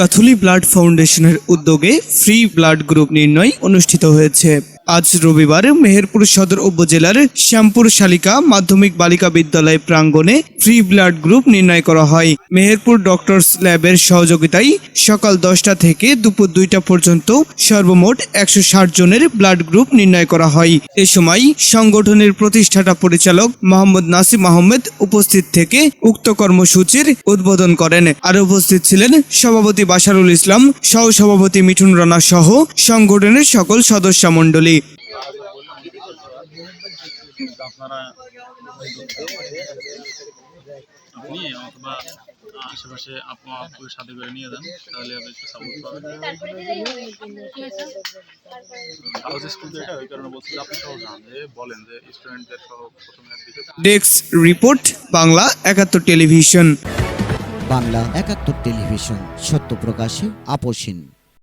Kathuli blood ফাউন্ডেশনের উদ্যোগে free blood group নির্ণয় অনুষ্ঠিত হয়েছে। আজ রবিবার মেহেরপুর সদর উপজেলার শ্যামপুর শালিকা মাধ্যমিক বালিকা বিদ্যালয় প্রাঙ্গণে ফ্রি ব্লাড গ্রুপ নির্ণয় করা হয়। মেহেরপুর ডক্টরস ল্যাবের সহযোগিতায় সকাল দশটা থেকে দুপুর দুইটা পর্যন্ত সর্বমোট একশো ষাট জনের ব্লাড গ্রুপ নির্ণয় করা হয়। এ সময় সংগঠনের প্রতিষ্ঠাতা পরিচালক মোহাম্মদ নাসিম আহমেদ উপস্থিত থেকে উক্ত কর্মসূচির উদ্বোধন করেন। আর উপস্থিত ছিলেন সভাপতি বাশারুল ইসলাম সহ সভাপতি মিঠুন রানা সহ সংগঠনের সকল সদস্য মণ্ডলী আপনারা আপনি অথবা আশেপাশে সাথে করে নিয়ে যান তাহলে আপনি সাপোর্ট পাবেন ওই কারণে বলছি আপনি বলেন স্টুডেন্টদের রিপোর্ট বাংলা একাত্তর টেলিভিশন বাংলা একাত্তর টেলিভিশন সত্য প্রকাশে আপোষহীন